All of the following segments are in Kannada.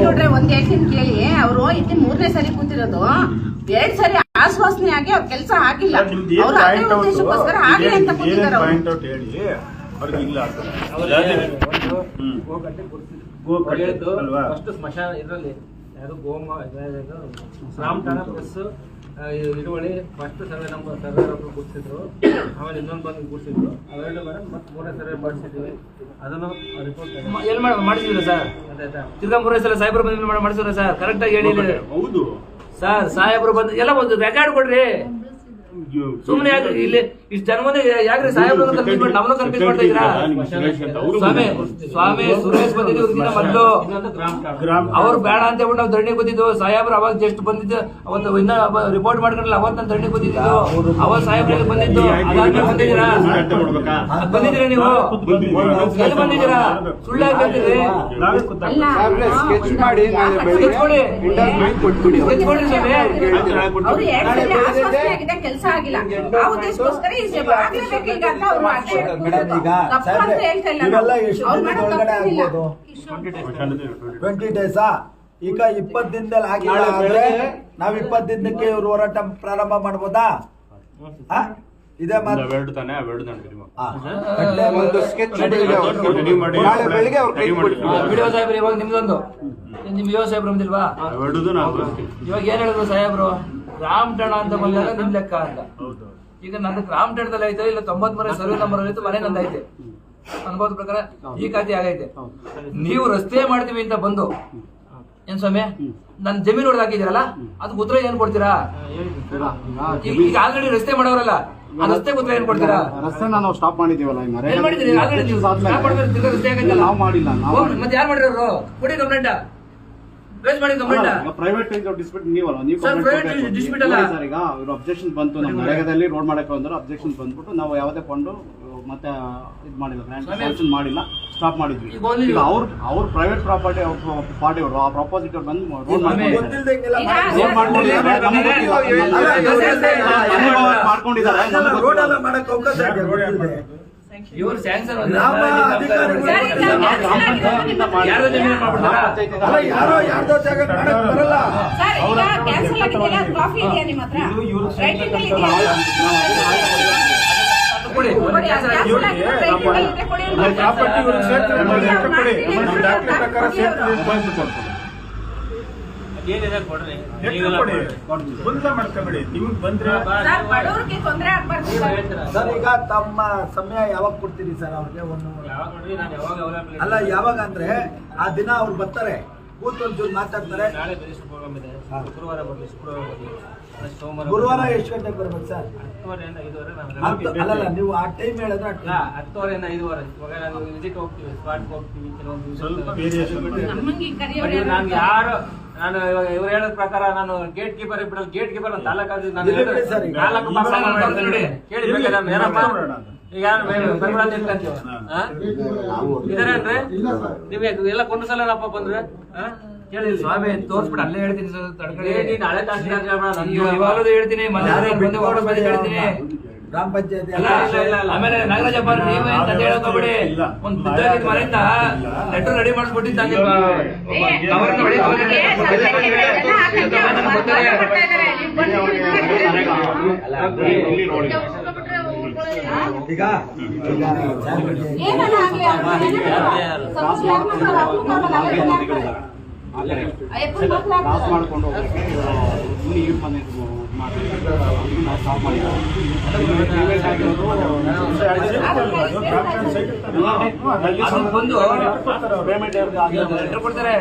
ಗೌಡ್ರೆ ಒಂದ್ ಹೇಳ್ತೀನಿ ಕೇಳಿ? ಅವರು ಇಲ್ಲಿ ಮೂರನೇ ಸರಿ ಕೂತಿರೋದು. ಎರಡ್ ಸರಿ ಆಶ್ವಾಸನೆ ಆಗಿ ಅವ್ರ ಕೆಲಸ ಆಗಿಲ್ಲ. ನಿಮ್ದು ಏನ್ ಅವ್ರು ಅದೇ ಉದ್ದೇಶಕ್ಕೋಸ್ಕರ ಆಗ್ಲಿ ಅಂತ ಕೂತಿದ್ದಾರೆ ಅವ್ರಿಗೆ ಇಲ್ಲ ಸ್ಮಶಾನ ಇದರಲ್ಲಿ ಯಾರು ಗೋಮ ರಾಮಠಾಣ ಪ್ಲಸ್ ಇರುವಳಿ ಫಸ್ಟ್ ಸರ್ವೆ ನಮ್ಮ ಸರ್ವೆ ಒಬ್ಬರು ಗುರ್ಸಿದ್ರು ಆಮೇಲೆ ಇನ್ನೊಂದು ಬಂದು ಗುರ್ಸಿದ್ರು ಅವೆರಡು ಮೇಡಮ್ ಮತ್ತೆ ಮೂರನೇ ಸರ್ವೆ ಮಾಡಿಸಿದ್ವಿ. ಅದನ್ನು ರಿಪೋರ್ಟ್ ಎಲ್ಲಿ ಮಾಡಿ ಮಾಡಿಸಿದ್ರು ಸರ್? ತಿರ್ಗಾ ಮೂರನೇ ಸಲ ಸಾಹೇಬ್ರು ಬಂದ ಮಾಡಿ ಮಾಡಿಸಿದ್ರ ಸರ್? ಕರೆಕ್ಟಾಗಿ ಹೇಳಿ ಹೌದು. ಸರ್ ಸಾಹೇಬ್ರು ಬಂದು ಎಲ್ಲ ಒಂದು ರೆಕಾರ್ಡ್ ಕೊಡ್ರಿ. ಸುಮ್ಮನೆ ಯಾಕೆ ಇಲ್ಲಿ ಇಷ್ಟು ಜನ ಮುಂದೆ ಯಾಕ್ರಿ ಸಾಹೇಬ್ರು ಕನ್ಫ್ಯೂಸ್ ಮಾಡಿ ನಮ್ಮನ್ನು ಕನ್ಫ್ಯೂಸ್ ಮಾಡ್ತಾ ಇದ್ದೀರಾ? ಸ್ವಾಮಿ ಸ್ವಾಮಿ ಸುರೇಶ್ ಬಂದಿದ್ದು ದಿನ ಮೊದಲು. ಗ್ರಾಮ ಗ್ರಾಮ ಅವ್ರು ಬೇಡ ಅಂತ ಹೇಳ್ಬಿಟ್ಟು ನಾವು ಧರಣಿ ಬಂದಿದ್ದು ಸಾಹೇಬ್ರು ಅವಾಗ ಜಸ್ಟ್ ಬಂದಿದ್ದು. ಅವತ್ತು ಇನ್ನ ರಿಪೋರ್ಟ್ ಮಾಡ್ಕೊಂಡಿಲ್ಲ ಅವತ್ತು ನಾನು ಧರಣಿ ಬಂದಿದ್ದು ಅವತ್ತು ಸಾಹೇಬ್ರಿಗೆ ಬಂದಿದ್ದು. ಅದಾದ್ಮೇಲೆ ಬಂದಿದ್ದೀರಾ? ಬಂದಿದ್ದೀರಾ ನೀವು? ಎಲ್ಲಿ ಬಂದಿದ್ದೀರಾ? ಸುಳ್ಳು ಯಾಕೆ ಅಲ್ಲ ಮಾಡಿ ಕೊಟ್ಬಿಡಿ ಸ್ವಾಮಿ. ಕೆಲಸ ಆಗಿಲ್ಲ ಆ ಉದ್ದೇಶಕ್ಕೋಸ್ಕರ ಈ ಸೇವೆ ಆಗ್ಲೇಬೇಕು ಈಗ ಅಂತ ಅವ್ರು ಅದೇ ಮೇಡಮ್ ತಪ್ಪು ಅಂತ ಹೇಳ್ತಾ ಇಲ್ಲ ಇವೆಲ್ಲ ನಾವು. ಅವ್ರು ಮಾಡೋ ಒಳಗಡೆ ತಪ್ಪೇನಿಲ್ಲ. ಆಗ್ಬೋದು ಟ್ವೆಂಟಿ ಡೇಸಾ ಈಗ ಇಪ್ಪತ್ತು ದಿನದಲ್ಲಿ ಆಗಿಲ್ಲ ನಾಳೆ ಬೆಳಗ್ಗೆ ನಾವ್ ಇಪ್ಪತ್ ದಿನಕ್ಕೆ ಇವ್ರು ಹೋರಾಟ ಪ್ರಾರಂಭ ಮಾಡ್ಬೋದಾ ಆ? ಇದೇ ಮಾತು ಅವೆರಡು ತಾನೆ ಅವೆರಡು ತಾನೆ ಕಡಿಮೆ ಆ. ಕಡ್ಲೆ ಒಂದು sketch Ready ಇದೆ ಮಾಡಿ, ಅವ್ರಿಗೆ. ready ಮಾಡಿ. ನಾಳೆ ಬೆಳಿಗ್ಗೆ ಅವ್ರು ಕೈ Ready ಮಾಡಿ. ಕೊಡ್ತಾರೆ. ವಿಡಿಯೋ ಸಾಹೇಬ್ರು ಇವಾಗ ನಿಮ್ದೊಂದು ನಿಮ್ ವಿಡಿಯೋ ಸಾಹೇಬ್ರು. ಇವಾಗ ಏನ್ ಹೇಳಿದ್ರು ಸಾಹೇಬ್ರು ರಾಮ್ ಟಣ ಅಂತ ಬಂದಾಗ ನಿಮ್ ಲೆಕ್ಕ ಅಂತ. ಹೌದು. ಈಗ ನಂದು ರಾಮ್ ಟಣದಲ್ಲಿ ಐತೆ ಇಲ್ಲ ತೊಂಬತ್ ಮನೆ ಸರ್ವೆ ನಂಬರ್ ಐತೆ ಮನೆ ನಂದು ಐತೆ ಅನುಭವದ ಪ್ರಕಾರ ಈ ಖಾತೆ ಆಗೈತೆ. ನೀವು ರಸ್ತೆ ಮಾಡ್ತೀವಿ ಅಂತ ಬಂದು. ಏನ್ ಸ್ವಾಮಿ? ನನ್ ಜಮೀನು ಹೊಡೆದು ಹಾಕಿದಿರಲ್ಲ ಅದಕ್ಕೆ ಉತ್ತರ ಏನ್ ಕೊಡ್ತೀರಾ? ಈಗ ಆಲ್ರೆಡಿ ರಸ್ತೆ ಮಾಡೋರಲ್ಲ. ಆ ರಸ್ತೆ ಉತ್ತರ ಏನ್ ಕೊಡ್ತೀರಾ? ರಸ್ತೆ ನಾವು ಸ್ಟಾಪ್ ಮಾಡಿದೀವಲ್ಲ ಈ ನರೇಗಾ ಏನ್ ಮಾಡಿದ್ರಿ ರಸ್ತೆ ನಾವು ಮಾಡಿಲ್ಲ ಮತ್ತೆ ಯಾರು ಮಾಡಿರೋರು? ಕೊಡಿ ಕಂಪ್ಲೇಂಟ್ ರೇಸ್ ಮಾಡಿ ಕಂಪ್ಲೇಂಟ್ ಪ್ರೈವೇಟ್ ಡಿಸ್ಪ್ಯೂಟ್ ನೀವಲ್ಲ ನೀವು complaint private ಕೊಡ್ಬೇಕು. ಅಲ್ಲ. ಸರ್ ಈಗ ಇವ್ರು ಅಬ್ಜೆಕ್ಷನ್ ಬಂತು ನಮ್ಮ ನರೇಗಾದಲ್ಲಿ ರೋಡ್ ಮಾಡಕ್ಕೆ ಬಂದ್ರು ಅಬ್ಜೆಕ್ಷನ್ ಬಂದ್ಬಿಟ್ಟು ನಾವು ಯಾವುದೇ ಕೊಂಡು ಮತ್ತೆ ಇದು ಮಾಡಿಲ್ಲ ಗ್ರ್ಯಾಂಡ್ ಮಾಡಿಲ್ಲ ಸ್ಟಾಪ್ ಮಾಡಿದ್ವಿ ಈಗ ಈಗ ಅವ್ರ ಅವ್ರ ಪ್ರೈವೇಟ್ ಪ್ರಾಪರ್ಟಿ ಅವ್ರ ಪಾರ್ಟಿ ಅವರು ಆ ಪ್ರಾಪೋಸಿಟ್ ಅವ್ರು ಬಂದು ರೋಡ್ ಮಾಡ್ಕೊಂಡಿದ್ದಾರೆ ಮಾಡ್ಕೊಂಡಿದ್ದಾರೆ ಇವ್ರು ಸ್ಯಾಂಕ್ಷನ್ ಯಾರೋ ಯಾರ್ದೋ ಜಾಗ ಮಾಡಕ್ ಬರಲ್ಲ. ಪ್ರಾಪರ್ಟಿ ಇವ್ರಿಗೆ ಸೇರ್ತದೆ ಪ್ರಕಾರ ಸೇರ್ತದೆ ಅಂತ ಬಂದು ಕೊಡ್ತಾರೆ. ಏನಿದೆ ಕೊಡ್ರಿ. ಲೆಕ್ಕ ಕೊಡಿ. ಕೊಡ್ರಿ. ಗೊಂದಲ ಮಾಡ್ಕೋಬೇಡಿ. ನಿಮ್ಗೆ ಬಂದ್ರೆ ಸರ್ ಬಡವ್ರಿಗೆ ತೊಂದರೆ ಆಗ್ಬಾರ್ದು ಸರ್. ಸರ್ ಈಗ ತಮ್ಮ ಸಮಯ ಯಾವಾಗ ಕೊಡ್ತೀರಿ ಸರ್ ಅವ್ರಿಗೆ ಒಂದು ಯಾವಾಗ ನೋಡ್ರಿ ನಾನು ಯಾವಾಗ available ಅಲ್ಲ ಯಾವಾಗ ಅಂದ್ರೆ ಆ ದಿನ ಅವ್ರು ಬರ್ತಾರೆ. ಕೂತು ಒಂಚೂರು ಮಾತಾಡ್ತಾರೆ. ನಾಳೆ ಬೇರೆ ಪ್ರೋಗ್ರಾಮ್ ಇದೆ. ಶುಕ್ರವಾರ ಬರಲಿ ಶುಕ್ರವಾರ ಬರಲಿ. ಸೋಮವಾರ ಗುರುವಾರ ಎಷ್ಟು ಗಂಟೆಗೆ ಬರ್ಬೇಕು ಸರ್ ಹತ್ತುವರೆಯಿಂದ ಐದುವರೆ ನಾನು ಹತ್ತು ಅಲ್ಲಲ್ಲ ನೀವು ಆ ಟೈಮ್ ಹೇಳಿದ್ರೆ ಆ ಇಲ್ಲ time. ಹತ್ತುವರೆಯಿಂದ ಐದುವರೆ ಇವಾಗ ನಾವು ವಿಸಿಟ್ ಹೋಗ್ತೀವಿ ಸ್ಪಾಟ್ಗೆ ಹೋಗ್ತೀವಿ ಕೆಲವೊಂದು ಸ್ವಲ್ಪ variation ಮಾಡಿ. ನಮ್ಮಂಗೆ ಕರಿಯೋರು ಬಟ್ ನಾನು ಯಾರು ನಾನು ಇವಾಗ ಇವ್ರು ಹೇಳೋದ್ ಪ್ರಕಾರ ನಾನು ಗೇಟ್ ಕೀಪರ್ ಬಿಡಲ್ ಗೇಟ್ ಕೀಪರ್ ಅಂತ ತಾಲೂಕಾಗಿ ನಾನು ಇಲ್ಲಿ ಬಿಡಿ ಹೇಳಿದ್ರೆ ಈಗ. ನಾಲ್ಕು ಪಕ್ಷ ನಾನು ಬರ್ತೀನಿ. ಕೇಳಿ ಬೇಕಾದ್ರೆ ನಾನು ಏನಪ್ಪ ನೋಡೋಣ ಅದು. ಈಗ ಯಾರು ಬೆಂಬಲ ನಿಂತ್ಕೊಂತೀವಿ ಹಾ? ಇದಾರೇನ್ರಿ ನೀವು ಎಲ್ಲ ಬಂದ್ರೆ ಹಾ? ಸ್ವಾಮಿ ತೋರ್ಸ್ಬಿಟ್ಟು ಅಲ್ಲೇ ಹೇಳ್ತೀನಿ ಸರ್ ತಡ್ಕೊಳ್ಳಿ. ಇವಾಗಲೂ ಹೇಳ್ತೀನಿ ಹೇಳ್ತೀನಿ ಗ್ರಾಮ ಪಂಚಾಯತಿ. ಆಮೇಲೆ ನಾಗರಾಜಪ್ಪ ನೀವೇ ಅಂತ. ಒಂದ್ ಬಿದ್ದೋಗಿದ್ ಮನೆಯಿಂದ ಲೆಟರ್ ರೆಡಿ. ಈಗ ಈಗ ಏನಲ್ಲ ಆಗ್ಲಿ ಮಾಡ್ತಾರೆ? ಮಾಡ್ತಾರೆ, ಮಾಡ್ತಾರೆ. ಕ್ರಾಸ್. ಮಾಡ್ಕೊಂಡು ಇಲ್ಲಿ ನಾವು ಸ್ಟಾಪ್ ಮಾಡಿದ್ದೀವಿ ಪೇಮೆಂಟ್ ಲೆಟರ್ ಕೊಡ್ತಾರೆ.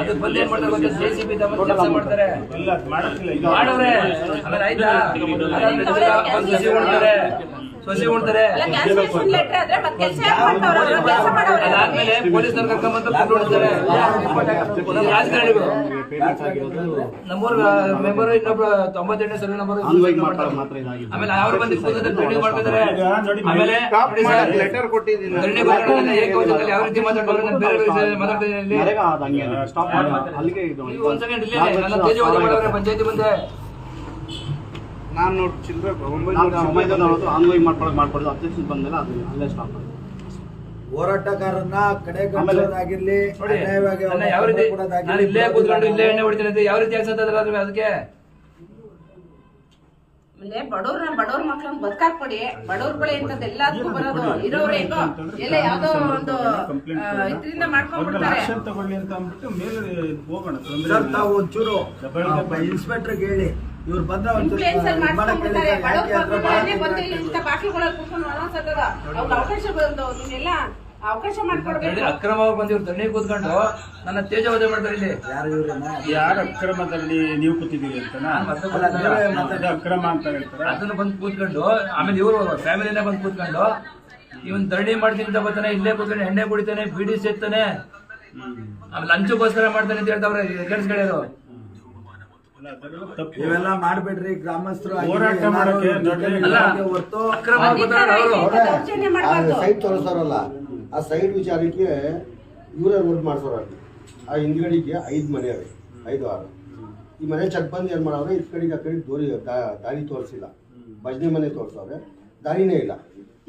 ಅದಕ್ಕೆ ಬಂದು ಏನ್ ಮಾಡ್ತಾರೆ ಗೊತ್ತಾ? ಜೆ ಸಿ ಬಿ ಕೆಲಸ ಮಾಡ್ತಾರೆ. ಮಾಡವ್ರೆ. ಆಮೇಲೆ ಆಯ್ತಾ? ಬಂದು ಸಸಿ ಉಣ್ತಾರೆ. ಅದಾದ್ಮೇಲೆ ಪೊಲೀಸರು ಕರ್ಕೊಂಡ್ಬಂದು ರಾಜಕಾರಣಿಗಳು. ಮೆಂಬರ್ ಇನ್ನೊಬ್ರು ತೊಂಬತ್ತೆಂಟನೇ ಸರ್ವೆ ನಂಬರ್ ಆಮೇಲೆ ಅವ್ರು ಬಂದು ಟ್ರೈನಿಂಗ್ ನೋಡಿ, ಆಮೇಲೆ ಯಾವ ರೀತಿ ಮಾತಾಡ್ತಾರೆ. ಮಾತಾಡ್ತೀನಿ ಪಂಚಾಯತಿ ಮುಂದೆ ನಾನು ಚಿಲ್ಲರೆ ನಾಲ್ಕು ಒಂಬೈನೂರ ನಲವತ್ತು ಆನ್ಲೈನ್ ಮಾಡ್ಕೊಳಕ್ ಮಾಡ್ಕೊಡೋದು ಅಬ್ಜೆಕ್ಷನ್ ಬಂದಮೇಲೆ ಅದು ಅಲ್ಲೇ ಸ್ಟಾಪ್ ಮಾಡಿ ಕಡೆ ಆಗಿರ್ಲಿ ನೋಡಿ ಅವ್ರನ್ನ ಯಾವ ರೀತಿ ನಾನು ಇಲ್ಲೇ ಕೂತ್ಕೊಂಡು ಇಲ್ಲೇ ಎಣ್ಣೆ ಹೊಡಿತೀನಿ ಅಂತ ಯಾವ ರೀತಿ ಅನ್ಸತ್ತದ್ರ ಅದಕ್ಕೆ? ಇಲ್ಲೇ ಬಡವ್ರನ್ನ ಬಡವ್ರ ಮಕ್ಳನ್ನ ಬದುಕಾಕ್ಬಿಡಿ. ಬಡವ್ರುಗಳೇ ಇಂಥದ್ದು ಎಲ್ಲದಕ್ಕೂ ಬರೋದು. ಇರೋರು ಎಲ್ಲ ಯಾವ್ದೋ ಒಂದು ಇದರಿಂದ ಮಾಡ್ಕೊಂಡ್ಬಿಡ್ತಾರೆ. ಆಕ್ಷನ್ ತಗೊಳ್ಳಿ ಅಂತ ಅಂದ್ಬಿಟ್ಟು ಮೇಲೆ ಹೋಗೋಣ ಒಂಚೂರು ಹೇಳಿ. ಇವ್ರು ಬಂದ್ರೆ ಅವಕಾಶ ಮಾಡ್ಕೊಡ್ಬೇಕು. ಅಕ್ರಮವಾಗಿ ಬಂದಿವ್ರು ತಣ್ಣಿ ಕೂತ್ಕೊಂಡು ನನ್ನ ತೇಜವಧೆ ಮಾಡ್ತಾರೆ ಇಲ್ಲಿ. ಯಾರು ಇವ್ರನ್ನ ಯಾರ ಅಕ್ರಮದಲ್ಲಿ ನೀವು ಕೂತಿದ್ದೀರಿ ಅದು ಅಕ್ರಮ ಅಂತ ಹೇಳ್ತಾರೆ? ಅದನ್ನ ಬಂದು ಕೂತ್ಕೊಂಡು ಆಮೇಲೆ ಇವರು ಫ್ಯಾಮಿಲಿನೇ ಬಂದು ಕೂತ್ಕೊಂಡು ಇವನ್ ಧರಣಿ ಮಾಡ್ತೀನಿ ಅಂತ ಬರ್ತಾನೆ ಇಲ್ಲೇ ಕೂತ್ಕೊಂಡು ಎಣ್ಣೆ ಕುಡಿತಾನೆ ಬಿಡಿ ಸೇತಾನೆ ಆಮೇಲೆ ಲಂಚಗೋಸ್ಕರ ಮಾಡ್ತಾನೆ ಅಂತ ಹೇಳ್ತಾವ್ರೆ ತಪ್ಪು ಇವೆಲ್ಲ ಮಾಡ್ಬೇಡ್ರಿ ಗ್ರಾಮಸ್ಥರು ಹೋರಾಟ ಮಾಡಕ್ಕೆ ಹೊರ್ತು ಸೈಟ್ ತೋರಿಸೋರಲ್ಲ ಆ ಸೈಟ್ ವಿಚಾರಕ್ಕೆ ಇವರೇ ರೋಡ್ ಮಾಡ್ಸೋರ ಆ ಹಿಂದ್ಗಡೆಗೆ ಐದು ಮನೆ ಅವೆ ಐದು ಆರು. ಈ ಮನೆ ಚೆಕ್ ಬಂದು ಏನು ಮಾಡವ್ರೆ ಈ ಕಡೆಗೆ ಆ ಕಡೆಗೆ ದೋರಿ ದಾರಿ ತೋರಿಸಿಲ್ಲ. ಭಜನೆ ಮನೆ ತೋರಿಸವ್ರೆ. ದಾರಿನೇ ಇಲ್ಲ.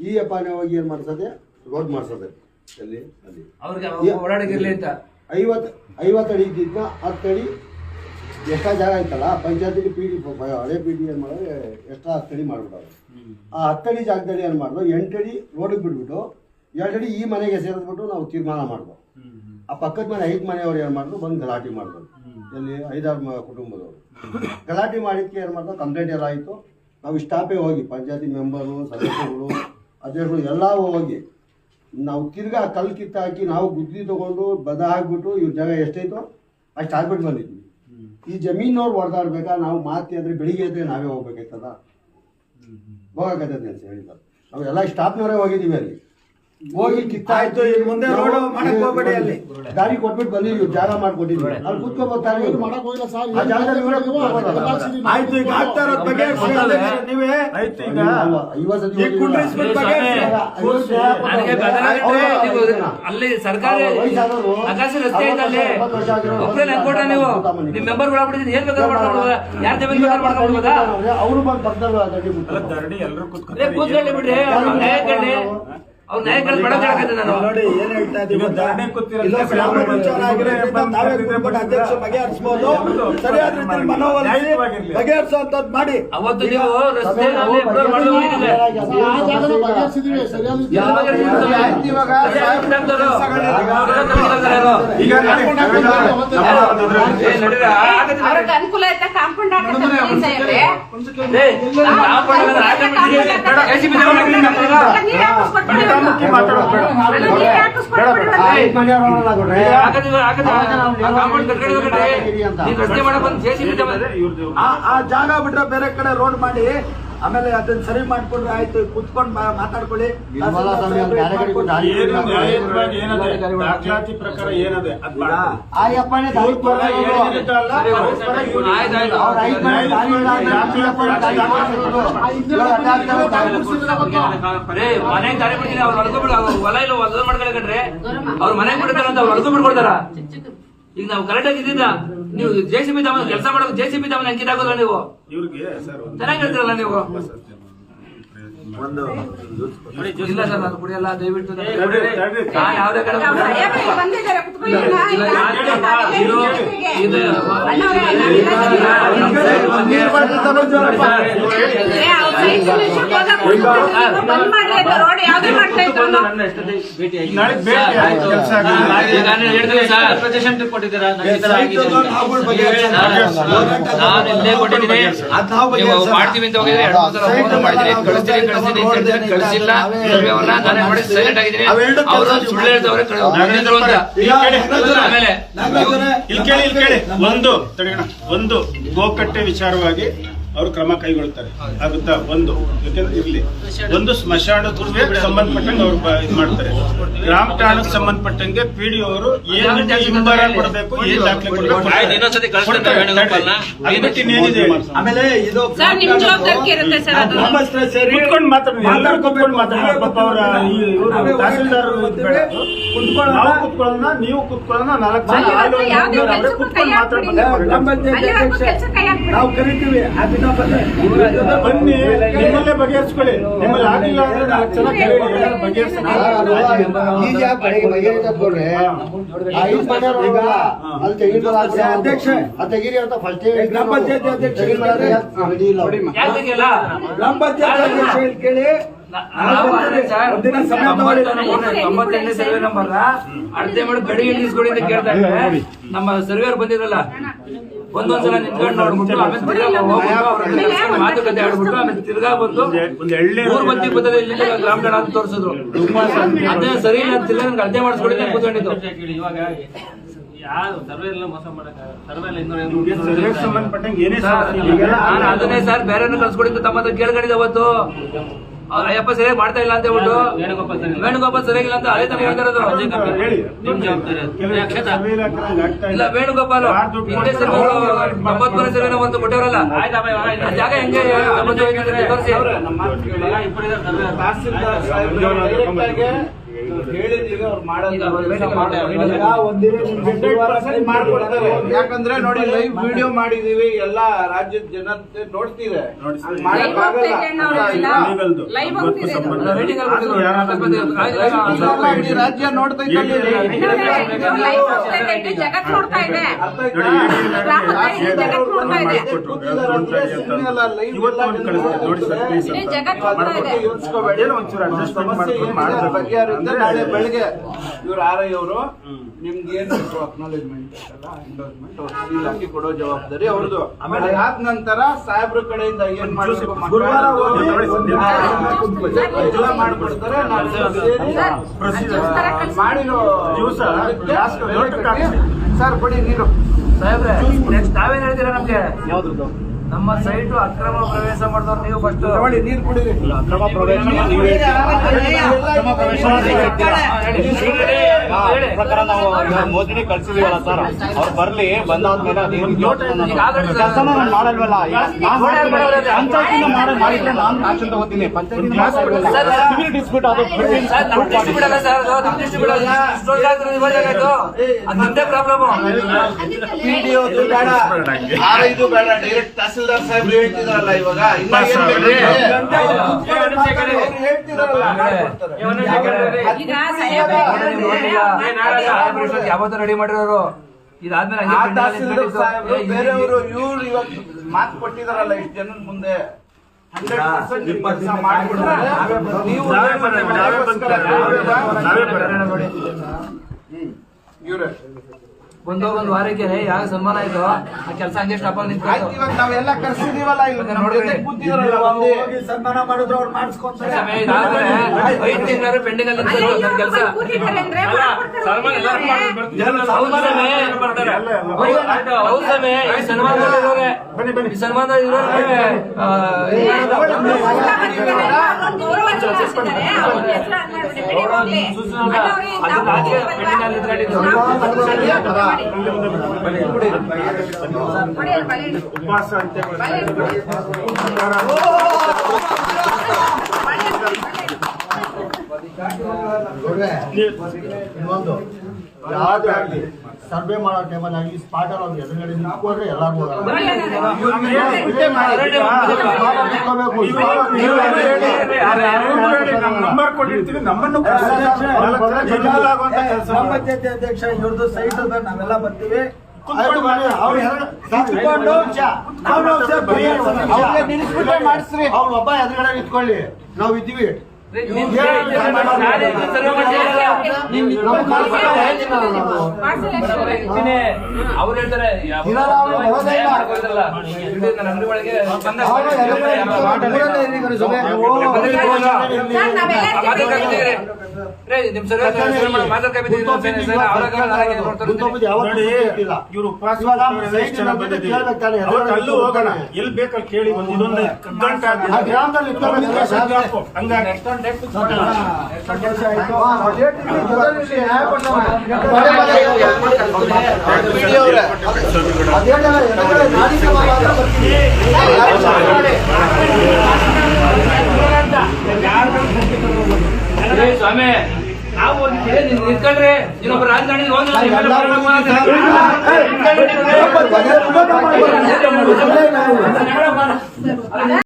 ಈ ಅಪಾನೆ ಹೋಗಿ ಏನು ಮಾಡ್ಸೋದೆ? ರೋಡ್ ಮಾಡ್ಸೋದೆ. ಅಲ್ಲಿ ಅಲ್ಲಿ. ಅವ್ರಿಗೆ ಓಡಾಡಕ್ಕಿರ್ಲಿ ಅಂತ. ಐವತ್ತು ಐವತ್ತು ಅಡಿ ಇದ್ದಿದ್ದ ಹತ್ತು ಅಡಿ ಎಷ್ಟೋ ಜಾಗ ಐತಲ್ಲ ಪಂಚಾಯತಿ ಪಿ ಡಿ ಹಳೆ ಪಿ ಡಿ ಏನು ಮಾಡೋದು ಎಕ್ಸ್ಟ್ರಾ ಹತ್ತು ಅಡಿ ಮಾಡ್ಬಿಡೋರು ಆ ಹತ್ತಡಿ ಜಾಗದಲ್ಲಿ ಏನು ಮಾಡಿದ್ರು, ಎಂಟಡಿ ರೋಡಿಗೆ ಬಿಟ್ಬಿಟ್ಟು, ಎರಡಡಿ ಈ ಮನೆಗೆ ಸೇರಿಸ್ಬಿಟ್ಟು ನಾವು ತೀರ್ಮಾನ ಮಾಡ್ಬೋದು ಆ ಪಕ್ಕದ ಮನೆ, ಐದು ಮನೆಯವ್ರು ಏನು ಮಾಡಿದ್ರು, ಬಂದು ಗಲಾಟೆ ಮಾಡಿದ್ರು. ಇಲ್ಲಿ ಐದಾರು ಕುಟುಂಬದವರು. ಗಲಾಟೆ ಮಾಡಿದ್ದಕ್ಕೆ ಏನು ಮಾಡಿದ್ರು ಕಂಪ್ಲೇಂಟ್ ಎಲ್ಲ ಆಯಿತು. ನಾವು ಸ್ಟಾಪೇ ಹೋಗಿ, ಪಂಚಾಯತಿ ಮೆಂಬರು ಸದಸ್ಯರುಗಳು ಅಧ್ಯಕ್ಷರು ಎಲ್ಲ ಹೋಗಿ, ನಾವು ತಿರ್ಗಾ ಕಲ್ಲು ಕಿತ್ತಾಕಿ ನಾವು ಗುದ್ದಿ ತಗೊಂಡು ಬದ ಹಾಕ್ಬಿಟ್ಟು ಇವ್ರ ಜಾಗ ಎಷ್ಟೈತೋ ಅಷ್ಟು ಹಾಕ್ಬಿಟ್ಟು ಬಂದಿದ್ವಿ. ಈ ಜಮೀನವ್ರು ಹೊಡೆದಾಡ್ಬೇಕಾ? ನಾವು ಮಾತಿ ಅಂದ್ರೆ ಬೆಳಿಗ್ಗೆ ಎದ್ರೆ ನಾವೇ ಹೋಗ್ಬೇಕಾಯ್ತದ? ಹೋಗಕ್ಕೆ ಅಂತ ಹೇಳಿದ್ರು. ನಾವು ಎಲ್ಲ ಸ್ಟಾಫ್ನವರೇ ಹೋಗಿದ್ದೀವಿ ಅಲ್ಲಿ. ಹೋಗಿ ಕಿತ್ತಾಯ್ತು ಆಯ್ತು, ಇನ್ ಮುಂದೆ road ಮಾಡಕ್ ಹೋಗ್ಬೇಡಿ ಅಲ್ಲಿ. ಗಾಡಿ ಕೊಟ್ಬಿಟ್ಟು ಬಂದಿದ್ವಿ ಜಾಗ ಮಾಡ್ಕೊಟ್ಟಿದ್ವಿ ಅಲ್ಲಿ ಕೂತ್ಕೋಬೋತಾರೆ ಆ ಜಾಗದಲ್ಲಿ ಇವರೇ ಕೂತ್ಕೋಬೋದಲ್ಲ? ಆಯ್ತು ಈಗ ಆಗ್ತಾ ಇರೋದ್ ಬಗ್ಗೆ ನೀವೇ. ಆಯ್ತು ಈಗ ಅಲ್ವಾ? ಈ ಹೋಗಿದ್ದೀವಿ. ಕುಂಡ್ರಿಸ್ಬಿಟ್ಟು ಬಗ್ಗೆ ಐವತ್ತು ನನಗೆ ಬೆದರಾಗಿದ್ರೆ ನೀವು ಅಲ್ಲಿ ಸರ್ಕಾರಿ ಆಕಾಶ ರಸ್ತೆ ಐತೆ ಅಲ್ಲಿ ಒಬ್ಬರೇ ನೀವು ನಿಮ್ ಮೆಂಬರ್ ಒಳಗಡೆ ಏನ್ ಬೇಕಾದ್ರೆ ಯಾರು ಜಮೀನ್ ಬೇಕಾದ್ರೆ ಅವರು ಬಂದು ಪಕ್ಕದಲ್ಲಿ ದಂಡಿ ಅಲ್ಲ ಧರಣಿ ಎಲ್ಲರೂ ಅದೇ ಕೂತ್ಕೊಳ್ಳಿ ಬಿಡ್ರಿ. ಅವ್ರ ನ್ಯಾಯ ಕೇಳಿ ನೋಡಿ ಏನ್ ಹೇಳ್ತಾ ಕೂತ್ಕೊಂಡು ಅಧ್ಯಕ್ಷ ಬಗೆಹರಿಸ್ಬೋದು ಸರಿಯಾದ ರೀತಿಯಲ್ಲಿ ಮನವೊಲಿಸಿ. ಬಗೆಹರಿಸುವಂತದ್ದು ಮಾಡಿ ಅವತ್ತು ನೀವು ಅನುಕೂಲ ಆಯ್ತಾ ಕಾಂಪೌಂಡ್ ಹಾಕಿದ್ರೆ ಆ ಜಾಗ ಬಿಟ್ರೆ ಬೇರೆ ಕಡೆ ರೋಡ್ ಮಾಡಿ ಆಮೇಲೆ ಅದನ್ನ ಸರಿ ಮಾಡ್ಕೊಂಡ್ರೆ ಆಯ್ತು ಕುತ್ಕೊಂಡ್ ಮಾತಾಡ್ಕೊಳ್ಳಿ. ದಾಖಲಾತಿ ಪ್ರಕಾರ ಏನದೆ? ಮನೆ ಬಿಡ್ತೀನಿ ಅವ್ರು ಹೊಲ ಇಲ್ಲ ಅವ್ರ ಮನೆಗೆ ಬಿಡ್ತಾರ ಅಂತ ಅವ್ರು ಅಳ್ಕೊ ಬಿಡ್ಕೊಡ್ತಾರ ಈಗ ನಾವು ಕರೆಕ್ಟ್ ಆಗಿ ಇದ್ದಿದ್ದ ನೀವು ಜೆ ಸಿ ಬಿ ತಮ್ಮ ಕೆಲಸ ಮಾಡೋದು ಜೆ ಸಿ ಬಿ ತಮ್ಮ ಅಂಕಿತ ಹಾಕೋದ್ರ ನೀವು ಇವ್ರಿಗೆ ಸರ್ ಚೆನ್ನಾಗಿ ಹೇಳ್ತೀರಲ್ಲ ನೀವು ಒಂದು ಇಲ್ಲ ಸರ್ ನಾನು ಕುಡಿಯಲ್ಲ ದಯವಿಟ್ಟು ಯಾವ್ದೇ ಕಡೆ ಇದು ನಾನು ಇಲ್ಲೇ ಕೊಟ್ಟಿದ್ದೀನಿ. ಮಾಡ್ತೀವಿ ಅಂತ ಹೋಗಿದ್ರೆ ಎರಡು ಮೂರು ಸಲ ಫೋನ್ ಮಾಡಿದ್ದೀನಿ ಕಳಿಸ್ತೀನಿ ಕಳಿಸ್ತೀನಿ ಅಂತ ಹೇಳ್ತೀನಿ, ಕಳಿಸಿಲ್ಲ. ಸರ್ವೆವನ್ನ ನಾನೇ ಮಾಡಿ ಸೈಲೆಂಟ್ ಆಗಿದ್ದೀನಿ. ಅವರು ಸುಳ್ಳು ಹೇಳ್ತಾವ್ರೆ ಬಂದಿದ್ರು ಅಂತ ಆಮೇಲೆ ಇಲ್ಲಿ ಕೇಳಿ ಇಲ್ಲಿ ಕೇಳಿ. ಒಂದು ತಡೆಯೋಣ ಒಂದು ಗೋಕಟ್ಟೆ ವಿಚಾರವಾಗಿ ಅವರು ಕ್ರಮ ಕೈಗೊಳ್ತಾರೆ. ಆಗುತ್ತಾ? ಒಂದು. ಯಾಕೆಂದ್ರೆ ಇರ್ಲಿ ಒಂದು ಸ್ಮಶಾನಕ್ಕೆ ಸಂಬಂಧಪಟ್ಟಂಗೆ ಅವ್ರು ಇದು ಇದ್ ಮಾಡ್ತಾರೆ. ಗ್ರಾಮ ಠಾಣಕ್ಕೆ ಸಂಬಂಧಪಟ್ಟಂಗೆ ಪಿ ಡಿ ಅವರು ಏನು ಹಿಂಬರ ಕೊಡಬೇಕು ಏನ್ ದಾಖಲೆ ಕೊಡಬೇಕು. ಅದ್ ಅದು. ಮಾತಾಡಿ ಎಲ್ಲರೂ ಕುತ್ಕೊಂಡು ಮಾತಾಡಿ ಪಾಪ ಅವರ ಈ ಇವ್ರು ತಹಸೀಲ್ದಾರ್ ಇದು ಬೇಡ. ಕುತ್ಕೊಳ್ಳೋಣ. ನಾವು ಕುತ್ಕೊಳ್ಳೋಣ ನೀವು ಕುತ್ಕೊಳ್ಳೋಣ ನಾಲ್ಕು ಜನ ಕುತ್ಕೊಂಡು ಮಾತಾಡ್ಬೇಕು. ನಾವು ಕರಿತೀವಿ. ಅದಕ್ಕೆ ಬನ್ನಿ ನಿಮ್ಮಲ್ಲೇ ಬಗೆಹರಿಸ್ಕೊಳ್ಳಿ. ನಿಮ್ಮಲ್ಲಿ ಆಗಿಲ್ಲ ಅಂದ್ರೆ ನಾಲ್ಕು ಜನ ಅಧ್ಯಕ್ಷ. ಆ ತೆಗೀರಿ ಅಂತ ಫಸ್ಟ್ ಗ್ರಾಮ ಪಂಚಾಯತಿ ಅಧ್ಯಕ್ಷ ತೆಗಿನ ಮರ ಇಲ್ಲ ಯಾಕೆ ತೆಗಿಯಲ್ಲ? ಗ್ರಾಮ ಪಂಚಾಯತ್ ಅಧ್ಯಕ್ಷ ಕೇಳಿ. ನಾವು ಸರ್, ಒಂದಿನ ಸಮಯ ತಗೊಳ್ಳಿ. ತೊಂಬತ್ತೆಂಟನೇ ಸರ್ವೆ ನಂಬರ್ ಅಳತೆ ಮಾಡಿ ಗಡಿ ಅಂತ ಕೇಳ್ತಾ ಇದ್ದಾರೆ. ನಮ್ಮ ಸರ್ವೇರ್ ಬಂದಿರಲ್ಲ ಒಂದೊಂದ್ಸಲ ನಿಂತ್ಕೊಂಡು ನೋಡ್ಬಿಟ್ಟು ಆಮೇಲೆ ಮಾತುಕತೆ ಆಡ್ಬಿಟ್ಟು ಆಮೇಲೆ ತಿರ್ಗಾ ಬಂದು ಒಂದು ಎಳ್ಳೆ ಮೂರ್ ಬತ್ತಿ ಬರ್ತದೆ ಇಲ್ಲಿಂದ ಗ್ರಾಮ ಠಾಣ ಅಂತ ತೋರಿಸಿದ್ರು. ಅದೇ ಸರಿ ಇಲ್ಲ ಅಂತ ತಿರ್ಗಾ ನನ್ಗೆ ಅಳತೆ ಮಾಡಿಸ್ಕೊಡಿ ಅಂತ ಕೂತ್ಕೊಂಡಿದ್ದು. ಇವಾಗ ಯಾರು ಸರ್ವೆ ಎಲ್ಲ ಮೋಸ ಮಾಡಕ್ಕೆ ಸರ್ವೆ ಎಲ್ಲ ಇನ್ನೂರ ನಿಮ್ಗೆ ಸರ್ವೆಗೆ ಸಂಬಂಧಪಟ್ಟಂಗೆ ಏನೇ ಸರ್, ನಾನು ಅದನ್ನೇ ಸರ್ ಬೇರೆ ಕಳ್ಸ್ಕೊಡಿದ್ದು ತಮ್ಮ ಹತ್ರ ಕೇಳ್ಕೊಂಡಿದ್ದೆ ಅವತ್ತು. ಅವ್ರ ಅಯ್ಯಪ್ಪ ಸರಿಯಾಗಿ ಮಾಡ್ತಾ ಇಲ್ಲ ಅಂತ ಹೇಳ್ಬಿಟ್ಟು ವೇಣುಗೋಪಾಲ್ ಸರಿ ಇಲ್ಲ. ವೇಣುಗೋಪಾಲ್ ಸರಿಯಾಗಿಲ್ಲ ಅಂತ ಅದೇ ತಾನೇ ಹೇಳ್ತಾ ಇರೋದು ಹೇಳಿ ನಿಮ್ ಜವಾಬ್ದಾರಿ ಅದು. ಕೆಲವು ಕ್ಷೇತ್ರ. ಸರ್ವೆ ಇಲಾಖೆಯಲ್ಲಿ ಆಗ್ತಾ ಇಲ್ಲ. ವೇಣುಗೋಪಾಲ್. ತೊಂಬತ್ಮೂರನೇ ಸರ್ವೆ ಒಂದು ಕೊಟ್ಟವರಲ್ಲ. ಜಾಗ ಹೆಂಗೆ ತೋರಿಸಿ. ಯಾಕಂದ್ರೆ ನೋಡಿ ಲೈವ್ ವಿಡಿಯೋ ಮಾಡಿದೀವಿ ಎಲ್ಲಾ ರಾಜ್ಯದ ಜನತೆ ನೋಡ್ತಿದೆ ಇಡೀ ರಾಜ್ಯ ನೋಡ್ತಾ ಇದ್ದಲ್ಲಿ ನಾಳೆ ಬೆಳಗ್ಗೆ ಇವ್ರು ಆರ್ ಐ ಅವರು. ನಿಮ್ಗೆ ಏನು ಅಕ್ನಾಲೇಜ್ಮೆಂಟ್ ಎಂಡೋರ್ಸ್ಮೆಂಟ್ ಸೀಲ್ ಹಾಕಿ ಕೊಡೋ ಜವಾಬ್ದಾರಿ ಅವ್ರದ್ದು ಆಮೇಲೆ ಆದ ನಂತರ ಸಾಹೇಬ್ರ ಕಡೆಯಿಂದ ಏನ್ ಮಾಡಬೇಕು ಎಲ್ಲ ಕಳ್ಸಿ. ಮಾಡಿರೋ ದಿವ್ಸ. ಸರ್ ಕೊಡಿ ನೀರು ಸಾಹೇಬ್ರೆ ನೆಕ್ಸ್ಟ್ ತಾವೇನ್ ಹೇಳ್ತೀರಾ ನಮ್ಗೆ ಯಾವ್ದ್ರದ್ದು ನಮ್ಮ ಸೈಟು ಅಕ್ರಮ ಪ್ರವೇಶ ಮಾಡಿದವ್ರು ನೀವು ಫಸ್ಟ್ ತಗೊಳ್ಳಿ ನೀರು ಕುಡಿರಿ. ಅಕ್ರಮ ಪ್ರವೇಶ ಪ್ರಕಾರ ನಾವು ಮೋದಿನಿ ಕಳ್ಸಿದೀವಲ್ಲ ಸರ್. ಅವ್ರು ಬರ್ಲಿ ಬಂದಾದ್ಮೇಲೆ ಕೆಲಸನ ನಾನು ಮಾಡಲ್ವಲ್ಲ. ಪಂಚಾಯತಿನ ಮಾಡಿ ಮಾಡಿದ್ರೆ ನಾನು ಆಕ್ಷನ್ ತಗೋತೀನಿ. ಪಂಚಾಯತಿ ಡಿಸ್ಪ್ಯೂಟ್ ಅದು ಬೇಡ. ಆರ್ ಬೇಡ. ಡೈರೆಕ್ಟ್ ತಹಸೀಲ್ದಾರ್ ಸಾಹೇಬ್ರು ಹೇಳ್ತಿದಾರಲ್ಲ ಇವಾಗ? ಹೇಳ್ತಿದಾರಲ್ಲ. ಈಗ ಸಾಹೇಬ್ರೆ ಯಾವತ್ತೂ ರೆಡಿ ಮಾಡಿರೋರು. ಇದಾದ್ಮೇಲೆ ಬೇರೆಯವರು ಇವ್ರು ಇವಾಗ ಮಾತು ಕೊಟ್ಟಿದಾರಲ್ಲ ಇಷ್ಟು ಜನದ ಮುಂದೆ. ಇವ್ರೆ. ಒಂದು ಒಂದ್ ವಾರಕ್ಕೆ ಯಾವ ಸನ್ಮಾನ ಆಯ್ತು ಆ ಕೆಲಸ ಹಂಗೆ ಸ್ಟಾಪ್ ಆಗಿ ಇವಾಗ ನಾವೆಲ್ಲ ಕರ್ಸಿದೀವಲ್ಲ ಇವಾಗ ಹೋಗಿ ಸನ್ಮಾನ ಮಾಡಿದ್ರು ಅವ್ರು ಮಾಡಿಸ್ಕೊಂತಾರೆ ಇದಾದ್ಮೇಲೆ ಐದು ತಿಂಗಳು ಪೆಂಡಿಂಗ್ ಅಲ್ಲಿ ನನ್ನ ಕೆಲಸ ಈ ಇರೋರೆ ಈ ಇರೋರೆ ಅದು ಪೆಂಡಿಂಗ್ ಇಟ್ಕೊಂಡಿದ್ದು. ಉಪವಾಸ ಅಂತ ಬಳೆ ಇಡು. ಬಳೆ ಇಡು. ನೋಡ್ರೆ ಇನ್ನೊಂದು ಯಾವ್ದೇ ಆಗ್ಲಿ ಸರ್ವೆ ಮಾಡೋ ಟೈಮಲ್ಲಿ ಆಗಲಿ ಸ್ಪಾಟ್ ಅಲ್ಲಿ ಅವ್ರು ಎದುರುಗಡೆ ನಿಂತ್ಕೊಂಡ್ರೆ ಎಲ್ಲರೂ ಗ್ರಾಮ ಪಂಚಾಯತಿ ಅಧ್ಯಕ್ಷ ಇವ್ರದ್ದು ಸೈಟ್ ಅದ ನಾವೆಲ್ಲ ಬರ್ತೀವಿ ಅವ್ರ ಅವ್ರಿಗೆ ನಿಲ್ಲಿಸ್ಬಿಟ್ಟೆ ಮಾಡಿಸ್ರಿ ಒಬ್ಬ ಎದುರುಗಡೆ ನಿಂತ್ಕೊಳ್ಳಿ ನಾವು ಇದ್ದೀವಿ ಅವ್ರು ಹೇಳ್ತಾರೆ ಅಂಗಡಿ ಒಳಗೆ. ಇವ್ರು ಅಲ್ಲೂ ಹೋಗೋಣ. ಎಲ್ಲಿ ಬೇಕಲ್ಲಿ ಕೇಳಿ ಒಂದು ಇನ್ನೊಂದು ಗಂಟೆ? ಹಂಗಾಗಿ ಸಂತೋಷ ಆಯ್ತು ಅದೇನಲ್ಲ, ಎದುರುಗಡೆ ನಾಡಿದ್ದು ಮಾತ್ರ ಬರ್ತೀವಿ. ಏ ಸ್ವಾಮಿ ನಾವು ಒಂದು ಏ, ನೀನ್ ನಿಂತ್ಕೊಂಡ್ರೆ ನೀನೊಬ್ಬ ರಾಜಕಾರಣಿ ಹೋಗಿ